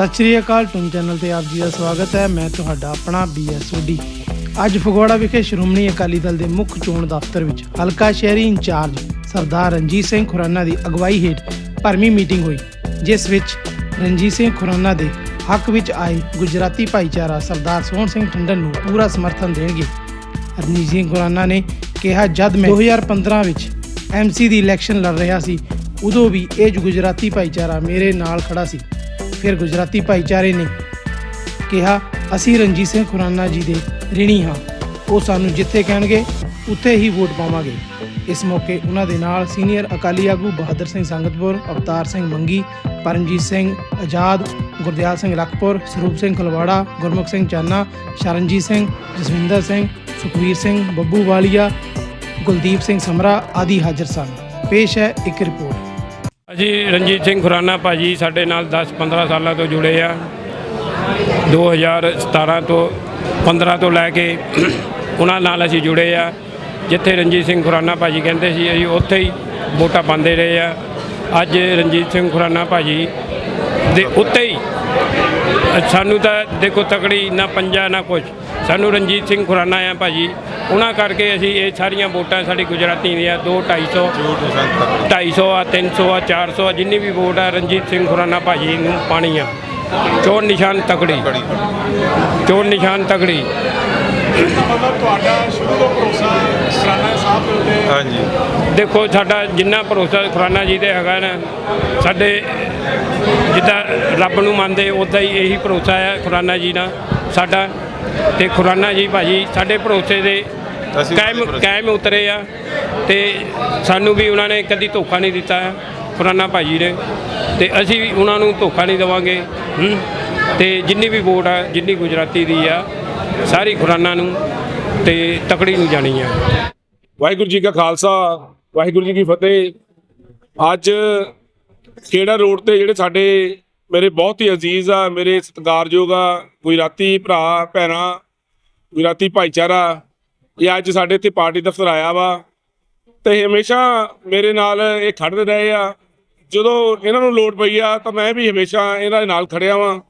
ਸਤਿ ਸ਼੍ਰੀ ਅਕਾਲ ਟੂਮ ਚੈਨਲ ਤੇ ਆਪ ਜੀ ਦਾ ਸਵਾਗਤ ਹੈ। ਮੈਂ ਤੁਹਾਡਾ ਆਪਣਾ ਬੀਐਸਓਡੀ ਅੱਜ ਫਗਵਾੜਾ ਵਿਖੇ ਸ਼੍ਰੋਮਣੀ ਅਕਾਲੀ ਦਲ ਦੇ ਮੁੱਖ ਚੋਣ ਦਫ਼ਤਰ ਵਿੱਚ ਹਲਕਾ ਸ਼ਹਿਰੀ ਇੰਚਾਰਜ ਸਰਦਾਰ ਰਣਜੀਤ ਸਿੰਘ ਖੁਰਾਨਾ ਦੀ ਅਗਵਾਈ ਹੇਠ ਭਰਮੀ ਮੀਟਿੰਗ ਹੋਈ, ਜਿਸ ਵਿੱਚ ਰਣਜੀਤ ਸਿੰਘ ਖੁਰਾਨਾ ਦੇ ਹੱਕ ਵਿੱਚ ਆਏ ਗੁਜਰਾਤੀ ਭਾਈਚਾਰਾ ਸਰਦਾਰ ਸੋਹਣ ਸਿੰਘ ਟੰਡਨ ਨੂੰ ਪੂਰਾ ਸਮਰਥਨ ਦੇਣਗੇ। ਰਣਜੀਤ ਸਿੰਘ ਖੁਰਾਨਾ ਨੇ ਕਿਹਾ, ਜਦ ਮੈਂ 2015 ਵਿੱਚ ਐਮਸੀ ਦੀ ਇਲੈਕਸ਼ਨ ਲੜ ਰਿਹਾ ਸੀ, ਉਦੋਂ ਵੀ ਇਹ ਗੁਜਰਾਤੀ ਭਾਈਚਾਰਾ ਮੇਰੇ ਨਾਲ ਖੜਾ ਸੀ। ਫਿਰ ਗੁਜਰਾਤੀ ਭਾਈਚਾਰੇ ਨੇ ਕਿਹਾ, ਅਸੀਂ ਰਣਜੀਤ ਸਿੰਘ ਖੁਰਾਨਾ ਜੀ ਦੇ ਰਿਣੀ ਹਾਂ। ਉਹ ਸਾਨੂੰ ਜਿੱਥੇ ਕਹਿਣਗੇ, ਉੱਥੇ ਹੀ ਵੋਟ ਪਾਵਾਂਗੇ। ਇਸ ਮੌਕੇ ਉਹਨਾਂ ਦੇ ਨਾਲ ਸੀਨੀਅਰ ਅਕਾਲੀ ਆਗੂ ਬਹਾਦਰ ਸਿੰਘ ਸੰਗਤਪੁਰ, ਅਵਤਾਰ ਸਿੰਘ ਮੰਗੀ, ਪਰਮਜੀਤ ਸਿੰਘ ਆਜ਼ਾਦ, ਗੁਰਦਿਆਲ ਸਿੰਘ ਲਖਪੁਰ, ਸਰੂਪ ਸਿੰਘ ਖਲਵਾੜਾ, ਗੁਰਮੁਖ ਸਿੰਘ ਚਾਨਾ, ਸ਼ਰਨਜੀਤ ਸਿੰਘ, ਜਸਵਿੰਦਰ ਸਿੰਘ, ਸੁਖਵੀਰ ਸਿੰਘ, ਬੱਬੂ ਵਾਲੀਆ, ਕੁਲਦੀਪ ਸਿੰਘ ਸਮਰਾ ਆਦਿ ਹਾਜ਼ਰ ਸਨ। ਪੇਸ਼ ਹੈ ਇੱਕ ਰਿਪੋਰਟ। ਅਸੀਂ ਰਣਜੀਤ ਸਿੰਘ ਖੁਰਾਨਾ ਭਾਜੀ ਸਾਡੇ ਨਾਲ 10-15 ਸਾਲਾਂ ਤੋਂ ਜੁੜੇ ਆ। 2017 ਤੋਂ 15 ਤੋਂ ਲੈ ਕੇ ਉਹਨਾਂ ਨਾਲ ਅਸੀਂ ਜੁੜੇ ਆ। ਜਿੱਥੇ ਰਣਜੀਤ ਸਿੰਘ ਖੁਰਾਨਾ ਭਾਜੀ ਕਹਿੰਦੇ ਸੀ, ਅਸੀਂ ਉੱਥੇ ਹੀ ਵੋਟਾਂ ਪਾਉਂਦੇ ਰਹੇ ਆ। ਅੱਜ ਰਣਜੀਤ ਸਿੰਘ ਖੁਰਾਨਾ ਭਾਜੀ ਦੇ ਉੱਤੇ ਹੀ ਸਾਨੂੰ ਤਾਂ ਦੇਖੋ ਤਕੜੀ, ਨਾ ਪੰਜਾ, ਨਾ ਕੁਛ। ਸਾਨੂੰ ਰਣਜੀਤ ਸਿੰਘ ਖੁਰਾਨਾ ਆ ਭਾਜੀ। ਉਹਨਾਂ ਕਰਕੇ ਅਸੀਂ ਇਹ ਸਾਰੀਆਂ ਵੋਟਾਂ ਸਾਡੀ ਗੁਜਰਾਤੀ ਦੀਆਂ 2 250 250 ਆ 300 ਆ 400 ਆ, ਜਿੰਨੀ ਵੀ ਵੋਟ ਆ, ਰਣਜੀਤ ਸਿੰਘ ਖੁਰਾਨਾ ਭਾਜੀ ਨੂੰ ਪਾਣੀ ਆ। ਚੋਣ ਨਿਸ਼ਾਨ ਤਕੜੀ। ਚੋਣ ਨਿਸ਼ਾਨ ਤਕੜੀ। ਮਤਲਬ ਤੁਹਾਡਾ ਸ਼ੁਰੂ ਤੋਂ ਭਰੋਸਾ ਸਰਾਣਾ ਸਾਹਿਬ ਦੇ ਉੱਤੇ ਹਾਂਜੀ। ਦੇਖੋ ਸਾਡਾ ਜਿੰਨਾ ਭਰੋਸਾ ਖੁਰਾਨਾ ਜੀ ਤੇ ਹੈਗਾ ਨਾ ਸਾਡੇ ਜਿੱਦਾਂ ਰੱਬ ਨੂੰ ਮੰਨਦੇ ਉਦਾਂ ਹੀ ਇਹੀ ਭਰੋਸਾ ਹੈ ਖੁਰਾਨਾ ਜੀ ਨਾਲ ਸਾਡਾ। ਤੇ ਖੁਰਾਨਾ ਜੀ ਭਾਜੀ ਸਾਡੇ ਭਰੋਸੇ ਦੇ ਕਾਇਮ ਕਾਇਮ ਉਤਰੇ ਆ ਤੇ ਸਾਨੂੰ ਵੀ ਉਹਨਾਂ ਨੇ ਕਦੀ ਧੋਖਾ ਨਹੀਂ ਦਿੱਤਾ ਖੁਰਾਨਾ ਭਾਜੀ ਨੇ। ਤੇ ਅਸੀਂ ਵੀ ਉਹਨਾਂ ਨੂੰ ਧੋਖਾ ਨਹੀਂ ਦੇਵਾਂਗੇ। ਤੇ ਜਿੰਨੀ ਵੀ ਵੋਟ ਆ ਜਿੰਨੀ ਗੁਜਰਾਤੀ ਦੀ ਆ ਸਾਰੀ ਖੁਰਾਨਾ ਨੂੰ ਤੇ ਤਕੜੀ ਨੂੰ ਜਾਣੀ ਆ। ਵਾਹਿਗੁਰੂ ਜੀ ਕਾ ਖਾਲਸਾ, ਵਾਹਿਗੁਰੂ ਜੀ ਕੀ ਫਤਿਹ। ਅੱਜ ਕਿਹੜਾ ਰੋਡ ਤੇ ਜਿਹੜੇ ਸਾਡੇ ਮੇਰੇ ਬਹੁਤ ਹੀ ਅਜ਼ੀਜ਼ ਆ, ਮੇਰੇ ਸਤਿਕਾਰਯੋਗ ਆ, ਗੁਜਰਾਤੀ ਭਰਾ, ਭੈਣਾਂ, ਗੁਜਰਾਤੀ ਭਾਈਚਾਰਾ, ਇਹ ਅੱਜ ਸਾਡੇ ਇੱਥੇ ਪਾਰਟੀ ਦਫ਼ਤਰ ਆਇਆ ਵਾ। ਤੇ ਹਮੇਸ਼ਾ ਮੇਰੇ ਨਾਲ ਇਹ ਖੜਦੇ ਰਹੇ ਆ। ਜਦੋਂ ਇਹਨਾਂ ਨੂੰ ਲੋੜ ਪਈ ਆ ਤਾਂ ਮੈਂ ਵੀ ਹਮੇਸ਼ਾ ਇਹਨਾਂ ਦੇ ਨਾਲ ਖੜਿਆ ਵਾਂ।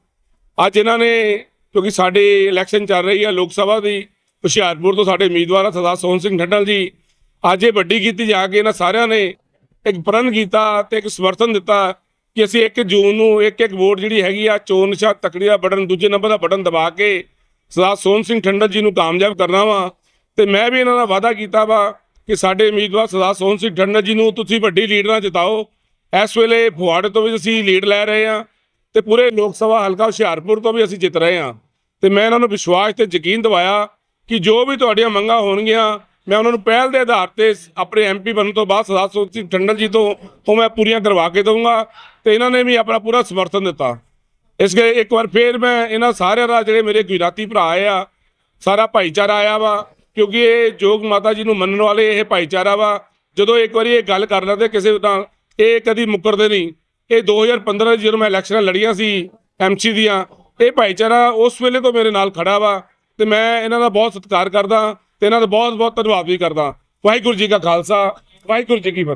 ਅੱਜ ਇਹਨਾਂ ਨੇ ਕਿਉਂਕਿ ਸਾਡੇ ਇਲੈਕਸ਼ਨ ਚੱਲ ਰਹੀ ਆ ਲੋਕ ਸਭਾ ਦੀ, ਹੁਸ਼ਿਆਰਪੁਰ ਤੋਂ ਸਾਡੇ ਉਮੀਦਵਾਰ ਆ ਸਰਦਾਰ ਸੋਹਣ ਸਿੰਘ ਠੱਡਲ ਜੀ। ਅੱਜ ਇਹ ਵੱਡੀ ਕੀਤੀ ਜਾ ਕੇ ਇਹਨਾਂ ਸਾਰਿਆਂ ਨੇ ਇੱਕ ਪ੍ਰਣ ਕੀਤਾ ਤੇ ਇੱਕ ਸਮਰਥਨ ਦਿੱਤਾ ਕਿ ਅਸੀਂ 1 ਜੂਨ ਨੂੰ ਇੱਕ ਇੱਕ ਵੋਟ ਜਿਹੜੀ ਹੈਗੀ ਆ, ਚੋਣ ਨਿਸ਼ਾਨ ਤਕੜੀ ਦਾ ਬਟਨ, ਦੂਜੇ ਨੰਬਰ ਦਾ ਬਟਨ ਦਬਾ ਕੇ ਸਰਦਾਰ ਸੋਹਣ ਸਿੰਘ ਠੰਡਲ ਜੀ ਨੂੰ ਕਾਮਯਾਬ ਕਰਨਾ ਵਾ। ਤੇ ਮੈਂ ਵੀ ਇਹਨਾਂ ਦਾ ਵਾਅਦਾ ਕੀਤਾ ਵਾ ਕਿ ਸਾਡੇ ਉਮੀਦਵਾਰ ਸਰਦਾਰ ਸੋਹਣ ਸਿੰਘ ਠੰਡਲ ਜੀ ਨੂੰ ਤੁਸੀਂ ਵੱਡੀ ਲੀਡ ਨਾਲ ਜਿਤਾਓ। ਇਸ ਵੇਲੇ ਫੁਆੜੇ ਤੋਂ ਵੀ ਅਸੀਂ ਲੀਡ ਲੈ ਰਹੇ ਹਾਂ ਤੇ ਪੂਰੇ ਲੋਕ ਸਭਾ ਹਲਕਾ ਹੁਸ਼ਿਆਰਪੁਰ ਤੋਂ ਵੀ ਅਸੀਂ ਜਿੱਤ ਰਹੇ ਹਾਂ। ਤੇ ਮੈਂ ਇਹਨਾਂ ਨੂੰ ਵਿਸ਼ਵਾਸ ਤੇ ਯਕੀਨ ਦਿਵਾਇਆ ਕਿ ਜੋ ਵੀ ਤੁਹਾਡੀਆਂ ਮੰਗਾਂ ਹੋਣਗੀਆਂ, ਮੈਂ ਉਹਨਾਂ ਨੂੰ ਪਹਿਲ ਦੇ ਆਧਾਰ ਤੇ ਆਪਣੇ ਐਮਪੀ ਬਣਨ ਤੋਂ ਬਾਅਦ ਸਰਦਾਰ ਸੋਹਣ ਸਿੰਘ ਠੰਡਲ ਜੀ ਤੋਂ ਉਹ ਮੈਂ ਪੂਰੀਆਂ ਕਰਵਾ ਕੇ ਦਊਂਗਾ ਤੇ ਇਹਨਾਂ ਨੇ ਵੀ ਆਪਣਾ ਪੂਰਾ ਸਮਰਥਨ ਦਿੱਤਾ। ਇਸ ਲਈ ਇੱਕ ਵਾਰ ਫੇਰ ਮੈਂ ਇਹਨਾਂ ਸਾਰਿਆਂ ਦਾ ਜਿਹੜੇ ਮੇਰੇ ਗੁਜਰਾਤੀ ਭਰਾ ਆਏ ਆ, ਸਾਰਾ ਭਾਈਚਾਰਾ ਆਇਆ ਵਾ, ਕਿਉਂਕਿ ਇਹ ਜੋਗ ਮਾਤਾ ਜੀ ਨੂੰ ਮੰਨਣ ਵਾਲੇ ਇਹ ਭਾਈਚਾਰਾ ਵਾ। ਜਦੋਂ ਇੱਕ ਵਾਰੀ ਇਹ ਗੱਲ ਕਰ ਲੈਂਦੇ, ਕਿਸੇ ਤਾਂ ਇਹ ਕਦੀ ਮੁੱਕਰਦੇ ਨਹੀਂ। ਇਹ 2015 ਚ ਜਦੋਂ ਮੈਂ ਇਲੈਕਸ਼ਨਾਂ ਲੜੀਆਂ ਸੀ ਐਮਸੀ ਦੀਆਂ, ਇਹ ਭਾਈਚਾਰਾ ਉਸ ਵੇਲੇ ਤੋਂ ਮੇਰੇ ਨਾਲ ਖੜਾ ਵਾ ਤੇ ਮੈਂ ਇਹਨਾਂ ਦਾ ਬਹੁਤ ਸਤਿਕਾਰ ਕਰਦਾ ਤੇ ਇਹਨਾਂ ਦਾ ਬਹੁਤ ਬਹੁਤ ਧੰਨਵਾਦ ਵੀ ਕਰਦਾ। ਵਾਹਿਗੁਰੂ ਜੀ ਕਾ ਖਾਲਸਾ, ਵਾਹਿਗੁਰੂ ਜੀ ਕੀ ਫਤਿਹ।